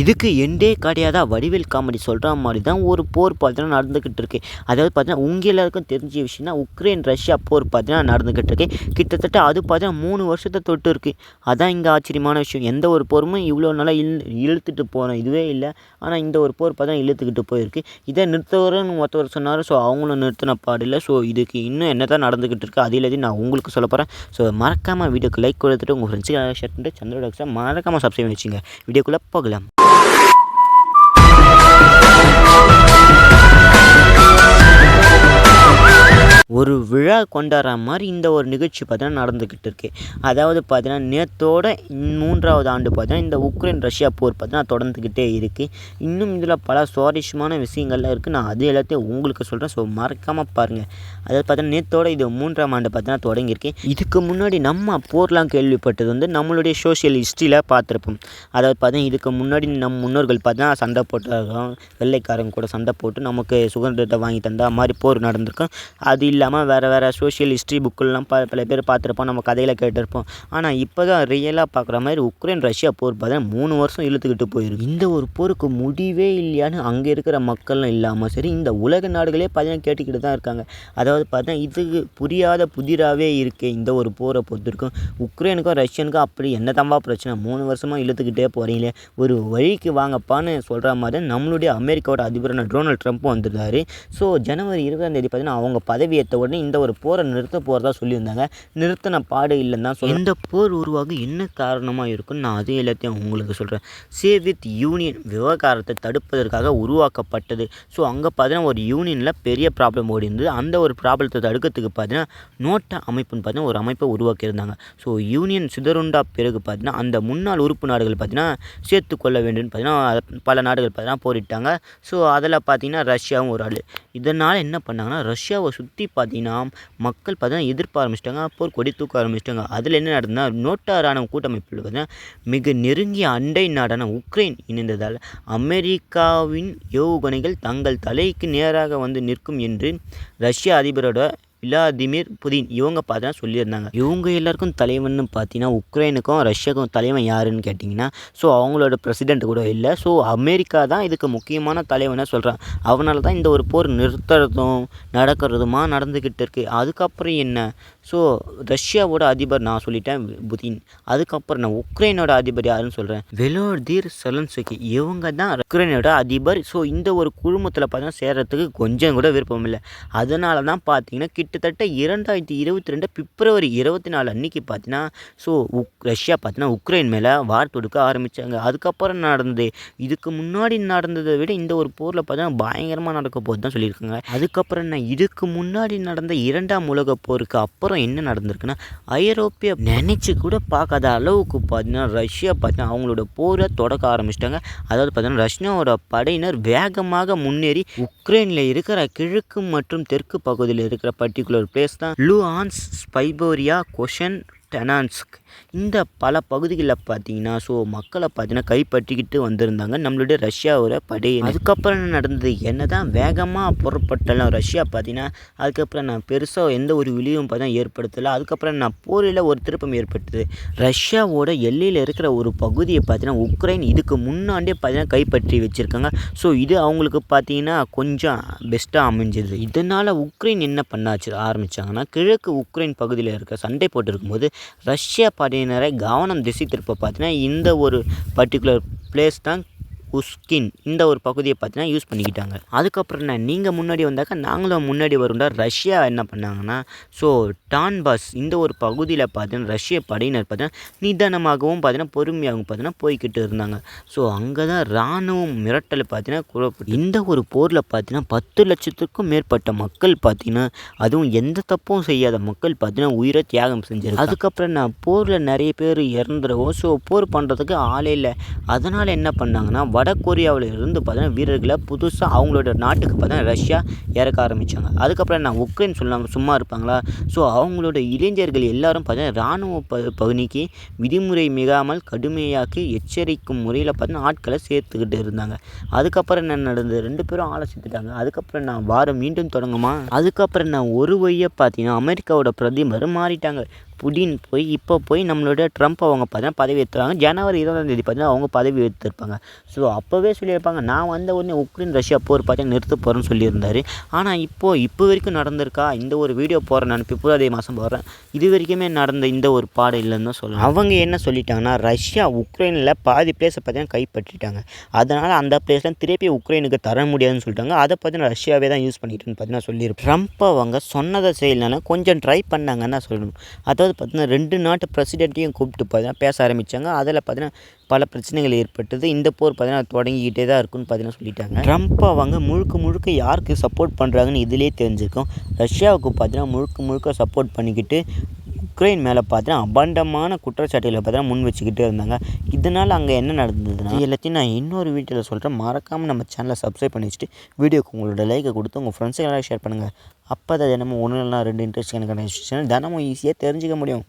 இதுக்கு எண்டே கிடையாதா வடிவேல் காமெடி சொல்கிற மாதிரி தான் ஒரு போர் பார்த்தீங்கன்னா நடந்துக்கிட்டு இருக்கு அதாவது பார்த்தீங்கன்னா உங்கள் எல்லாருக்கும் தெரிஞ்ச விஷயம்னா உக்ரைன் ரஷ்யா போர் பார்த்தீங்கன்னா நடந்துக்கிட்டு இருக்கு கிட்டத்தட்ட அது பார்த்தீங்கன்னா மூணு வருஷத்தை தொட்டு இருக்கு அதான் இங்கே ஆச்சரியமான விஷயம். எந்த ஒரு போருமே இவ்வளோ நாளாக இழு இழுத்துட்டு போன இதுவே இல்லை. ஆனால் இந்த ஒரு போர் பார்த்தீங்கன்னா இழுத்துக்கிட்டு போயிருக்கு. இதை நிறுத்தவரன்னு ஒருத்தவர் சொன்னார். ஸோ அவங்களும் நிறுத்தின பாடில்லை ஸோ இதுக்கு இன்னும் என்ன தான் நடந்துக்கிட்டு இருக்கு அது நான் உங்களுக்கு சொல்ல போகிறேன் ஸோ மறக்காமல் வீடியோக்கு லைக் கொடுத்துட்டு உங்கள் ஃப்ரெண்ட்ஸுக்கு ஷேர் பண்ணிட்டு சந்திரோட மறக்காமல் சப்ஸ்கிரைப் வச்சுங்க. வீடியோக்குள்ளே போகலாம். Thank you. ஒரு விழா கொண்டாடுற மாதிரி இந்த ஒரு நிகழ்ச்சி பார்த்தீங்கன்னா நடந்துக்கிட்டு இருக்கு. அதாவது பார்த்தீங்கன்னா நேத்தோட மூன்றாவது ஆண்டு பார்த்தீங்கன்னா இந்த உக்ரைன் ரஷ்யா போர் பார்த்தீங்கன்னா தொடர்ந்துக்கிட்டே இருக்குது இன்னும் இதில் பல சுவாரஸ்யமான விஷயங்கள்லாம் இருக்குது நான் அது எல்லாத்தையும் உங்களுக்கு சொல்கிறேன் ஸோ மறக்காமல் பாருங்கள் அதாவது பார்த்தீங்கன்னா நேத்தோட இது மூன்றாம் ஆண்டு பார்த்தீங்கன்னா தொடங்கியிருக்கு. இதுக்கு முன்னாடி நம்ம போர்லாம் கேள்விப்பட்டது வந்து நம்மளுடைய சோஷியல் ஹிஸ்ட்ரியில் பார்த்துருப்போம். அதாவது பார்த்தீங்கன்னா இதுக்கு முன்னாடி நம் முன்னோர்கள் பார்த்தீங்கன்னா சண்டை போட்டாலும் வெள்ளைக்காரங்க கூட சண்டை போட்டு நமக்கு சுதந்திரத்தை வாங்கி தந்தா மாதிரி போர் நடந்திருக்கும். அது இல்லாமல் வேறு வேறு சோஷியல் ஹிஸ்ட்ரி புக்கெல்லாம் ப பல பேர் பார்த்துருப்போம் நம்ம கதையில் கேட்டிருப்போம். ஆனால் இப்போ தான் ரியலாக பார்க்குற மாதிரி உக்ரைன் ரஷ்யா போர் பார்த்தீங்கன்னா மூணு வருஷம் இழுத்துக்கிட்டு போயிருக்கு. இந்த ஒரு போருக்கு முடிவே இல்லையான்னு அங்கே இருக்கிற மக்கள்லாம் இல்லாமல் சரி இந்த உலக நாடுகளே பார்த்தீங்கன்னா கேட்டுக்கிட்டு தான் இருக்காங்க. அதாவது பார்த்தா இதுக்கு புரியாத புதிராகவே இருக்குது இந்த ஒரு போரை பொறுத்திருக்கும். உக்ரைனுக்கும் ரஷ்யனுக்கும் அப்படி என்ன தம்பா பிரச்சனை? மூணு வருஷமாக இழுத்துக்கிட்டே போகிறீங்களே ஒரு வழிக்கு வாங்கப்பான்னு சொல்கிற மாதிரி நம்மளுடைய அமெரிக்காவோட அதிபரான டொனால்ட் ட்ரம்ப்பும் வந்திருந்தாரு. ஸோ ஜனவரி இருபதாம் தேதி பார்த்தீங்கன்னா அவங்க பதவியேற்ற உடனே இந்த ஒரு போரை நிறுத்த போகிறதா சொல்லியிருந்தாங்க. நிறுத்தின பாடு இல்லைன்னு தான் சொல்லி இந்த போர் உருவாக என்ன காரணமாக இருக்குன்னு நான் அது எல்லாத்தையும் உங்களுக்கு சொல்கிறேன் சேவ் வித் யூனியன் விவகாரத்தை தடுப்பதற்காக உருவாக்கப்பட்டது. ஸோ அங்கே பார்த்தீங்கன்னா ஒரு யூனியனில் பெரிய ப்ராப்ளம் ஓடி இருந்தது. அந்த ஒரு ப்ராப்ளத்தை தடுக்கிறதுக்கு பார்த்தீங்கன்னா நோட்டை அமைப்புன்னு பார்த்தீங்கன்னா ஒரு அமைப்பை உருவாக்கியிருந்தாங்க. ஸோ யூனியன் சிதறுண்டா பிறகு பார்த்தீங்கன்னா அந்த முன்னாள் உறுப்பு நாடுகள் பார்த்தீங்கன்னா சேர்த்துக்கொள்ள வேண்டும்னு பார்த்தீங்கன்னா பல நாடுகள் பார்த்தீங்கன்னா போரிட்டாங்க. ஸோ அதில் பார்த்தீங்கன்னா ரஷ்யாவும் ஒரு ஆள். இதனால் என்ன பண்ணாங்கன்னா ரஷ்யாவை சுற்றி பார்த்தீங்கன்னா பார்த்தீங்கன்னா மக்கள் பார்த்தீங்கன்னா எதிர்ப்பு ஆரம்பிச்சிட்டாங்க போர் கொடி தூக்க ஆரம்பிச்சிட்டாங்க. அதில் என்ன நடந்ததுன்னா நோட்டா ராணுவ கூட்டமைப்பில் பார்த்தீங்கன்னா மிக நெருங்கிய அண்டை நாடான உக்ரைன் இணைந்ததால் அமெரிக்காவின் ஏவுகணைகள் தங்கள் தலைக்கு நேராக வந்து நிற்கும் என்று ரஷ்ய அதிபரோட விளாதிமிர் புதின். இவங்க பார்த்தீங்கன்னா சொல்லியிருந்தாங்க. இவங்க எல்லாருக்கும் தலைவன்னு பார்த்தீங்கன்னா உக்ரைனுக்கும் ரஷ்யாவுக்கும் தலைவன் யாருன்னு கேட்டிங்கன்னா ஸோ அவங்களோட பிரசிடெண்ட் கூட இல்லை. ஸோ அமெரிக்கா தான் இதுக்கு முக்கியமான தலைவனாக சொல்கிறான் அவனால தான் இந்த ஒரு போர் நிறுத்துறதும் நடக்கிறதுமா நடந்துக்கிட்டு இருக்குது அதுக்கப்புறம் என்ன? ஸோ ரஷ்யாவோட அதிபர் நான் சொல்லிட்டேன் புதின். அதுக்கப்புறம் நான் உக்ரைனோட அதிபர் யாருன்னு சொல்கிறேன் வெலோதீர் செலன்சுக்கி இவங்க தான் உக்ரைனோட அதிபர். ஸோ இந்த ஒரு குழுமத்தில் பார்த்தீங்கன்னா சேர்கிறதுக்கு கொஞ்சம் கூட விருப்பம் இல்லை. அதனால தான் பார்த்தீங்கன்னா கிட்டத்தட்ட இரண்டாயிரத்தி இருபத்தி ரெண்டு பிப்ரவரி இருபத்தி நாலு அன்னைக்கு பார்த்தீங்கன்னா ஸோ உக் ரஷ்யா பார்த்தீங்கன்னா உக்ரைன் மேலே வார் தொடுக்க ஆரம்பித்தாங்க அதுக்கப்புறம் நடந்தது. இதுக்கு முன்னாடி நடந்ததை விட இந்த ஒரு போரில் பார்த்தீங்கன்னா பயங்கரமாக நடக்க போகுது தான் சொல்லியிருக்காங்க. அதுக்கப்புறம் என்ன? இதுக்கு முன்னாடி நடந்த இரண்டாம் உலக போருக்கு அப்புறம் என்ன நடந்திருக்குன்னா ஐரோப்பிய நினச்சி கூட பார்க்காத அளவுக்கு பார்த்தீங்கன்னா ரஷ்யா பார்த்தீங்கன்னா அவங்களோட போரை தொடக்க ஆரம்பிச்சிட்டாங்க. அதாவது பார்த்தீங்கன்னா ரஷ்யாவோட படையினர் வேகமாக முன்னேறி உக்ரைனில் இருக்கிற கிழக்கு மற்றும் தெற்கு பகுதியில் இருக்கிற பர்டிகுலர் பிளேஸ் தான் லூஆன்ஸ் ஸ்பைபோரியா கொஷன் டெனான்ஸ்க் இந்த பல பகுதிகளில் பார்த்தீங்கன்னா ஸோ மக்களை பார்த்தீங்கன்னா கைப்பற்றிக்கிட்டு வந்திருந்தாங்க. நம்மளுடைய ரஷ்யாவோட படை அதுக்கப்புறம் என்ன நடந்தது? என்ன தான் வேகமாக புறப்பட்டாலும் ரஷ்யா பார்த்தீங்கன்னா அதுக்கப்புறம் நான் பெருசாக எந்த ஒரு விழியும் பார்த்தா ஏற்படுத்தலை. அதுக்கப்புறம் நான் போரில் ஒரு திருப்பம் ஏற்பட்டது. ரஷ்யாவோட எல்லையில் இருக்கிற ஒரு பகுதியை பார்த்தீங்கன்னா உக்ரைன் இதுக்கு முன்னாடியே பார்த்தீங்கன்னா கைப்பற்றி வச்சுருக்காங்க. ஸோ இது அவங்களுக்கு பார்த்தீங்கன்னா கொஞ்சம் பெஸ்ட்டாக அமைஞ்சது. இதனால் உக்ரைன் என்ன பண்ணாச்சு ஆரம்பித்தாங்கன்னா கிழக்கு உக்ரைன் பகுதியில் இருக்க சண்டை போட்டிருக்கும்போது ரஷ்யா படையினரை கவனம் திசை திருப்ப பார்த்தீங்கன்னா இந்த ஒரு பர்டிகுலர் பிளேஸ் தான் உஸ்கின் இந்த ஒரு பகுதியை பார்த்தீங்கன்னா யூஸ் பண்ணிக்கிட்டாங்க. அதுக்கப்புறம் என்ன நீங்கள் முன்னாடி வந்தாக்கா நாங்களும் முன்னாடி வருண்டா ரஷ்யா என்ன பண்ணாங்கன்னா ஸோ டான்பாஸ் இந்த ஒரு பகுதியில் பார்த்தீங்கன்னா ரஷ்ய படையினர் பார்த்தீங்கன்னா நிதானமாகவும் பார்த்தீங்கன்னா பொறுமையாகவும் பார்த்தீங்கன்னா போய்கிட்டு இருந்தாங்க. ஸோ அங்கே தான் இராணுவம் மிரட்டல் பார்த்தீங்கன்னா குழப்பம் இந்த ஒரு போரில் பார்த்தீங்கன்னா பத்து லட்சத்துக்கும் மேற்பட்ட மக்கள் பார்த்தீங்கன்னா அதுவும் எந்த தப்பும் செய்யாத மக்கள் பார்த்தீங்கன்னா உயிரை தியாகம் செஞ்சிருக்கு அதுக்கப்புறம் நான் போரில் நிறைய பேர் இறந்துருவோம் ஸோ போர் பண்ணுறதுக்கு ஆளே இல்லை. அதனால் என்ன பண்ணாங்கன்னா வட கொரியாவில் இருந்து பார்த்தீங்கன்னா வீரர்களை புதுசாக அவங்களோட நாட்டுக்கு பார்த்தீங்கன்னா ரஷ்யா இறக்க ஆரம்பித்தாங்க அதுக்கப்புறம் நான் உக்ரைன் சொல்லாமல் சும்மா இருப்பாங்களா? ஸோ அவங்களோட இளைஞர்கள் எல்லாரும் பார்த்தீங்கன்னா இராணுவ ப பகுதிக்கு விதிமுறை மிகாமல் கடுமையாக்கி எச்சரிக்கும் முறையில் பார்த்தீங்கன்னா ஆட்களை சேர்த்துக்கிட்டு இருந்தாங்க. அதுக்கப்புறம் என்ன நடந்தது? ரெண்டு பேரும் ஆலோசித்துட்டாங்க. அதுக்கப்புறம் நான் வாரம் மீண்டும் தொடங்குமா? அதுக்கப்புறம் நான் ஒரு வழியை பார்த்தீங்கன்னா அமெரிக்காவோட பிரதிபர் மாறிட்டாங்க. புடின் போய் இப்போ போய் நம்மளோட ட்ரம்ப் அவங்க பார்த்தீங்கன்னா பதவி ஏற்றுவாங்க ஜனவரி இருபதாம் தேதி பார்த்தீங்கன்னா அவங்க பதவி ஏற்றிருப்பாங்க ஸோ அப்போவே சொல்லியிருப்பாங்க நான் வந்த உடனே உக்ரைன் ரஷ்யா போர் பார்த்தீங்கன்னா நிறுத்த போகிறேன்னு சொல்லியிருந்தார். ஆனால் இப்போது இப்போ வரைக்கும் நடந்திருக்கா? இந்த ஒரு வீடியோ போடுறேன் நான் பிப்ரவரி மாதம் போடுறேன் இது வரைக்குமே நடந்த இந்த ஒரு பாடம் இல்லைன்னு தான் சொல்லலாம் அவங்க என்ன சொல்லிட்டாங்கன்னா ரஷ்யா உக்ரைனில் பாதி பிளேஸை பார்த்தீங்கன்னா கைப்பற்றிட்டாங்க. அதனால் அந்த பிளேஸ்லாம் திருப்பி உக்ரைனுக்கு தர முடியாதுன்னு சொல்லிட்டாங்க. அதை பார்த்தீங்கன்னா ரஷ்யாவே தான் யூஸ் பண்ணிட்டுன்னு பார்த்தீங்கன்னா சொல்லியிருப்பேன் ட்ரம்ப் அவங்க சொன்னதை செய்யலைன்னா கொஞ்சம் ட்ரை பண்ணாங்கன்னு தான் சொல்லணும். அதாவது பார்த்தீங்கன்னா ரெண்டு நாட்டு பிரசிடெண்ட்டையும் கூப்பிட்டு பார்த்தீங்கன்னா பேச ஆரம்பித்தாங்க அதில் பார்த்தீங்கன்னா பல பிரச்சனைகள் ஏற்பட்டது. இந்த போர் பார்த்தீங்கன்னா தொடங்கிக்கிட்டே தான் இருக்குன்னு பார்த்தீங்கன்னா சொல்லிட்டாங்க. ட்ரம்ப் அவங்க முழுக்க முழுக்க யாருக்கு சப்போர்ட் பண்ணுறாங்கன்னு இதிலே தெரிஞ்சிருக்கும். ரஷ்யாவுக்கு பார்த்தீங்கன்னா முழுக்க முழுக்க சப்போர்ட் பண்ணிக்கிட்டு உக்ரைன் மேலே பார்த்தீங்கன்னா அபண்டமான குற்றச்சாட்டுகளை பார்த்தீங்கன்னா முன் வச்சுக்கிட்டே இருந்தாங்க. இதனால் அங்கே என்ன நடந்ததுன்னா எல்லாத்தையும் நான் இன்னொரு வீடியோவில் சொல்கிறேன் மறக்காமல் நம்ம சேனலை சப்ஸ்கிரைப் பண்ணி வச்சுட்டு வீடியோக்கு உங்களோட லைக்கை கொடுத்து உங்கள் ஃப்ரெண்ட்ஸுக்கெல்லாம் ஷேர் பண்ணுங்கள் அப்போ தான் தினமும் ஒன்று இல்லைனா ரெண்டு இன்ட்ரெஸ்ட் எனக்கு தினமும் ஈஸியாக தெரிஞ்சிக்க முடியும்.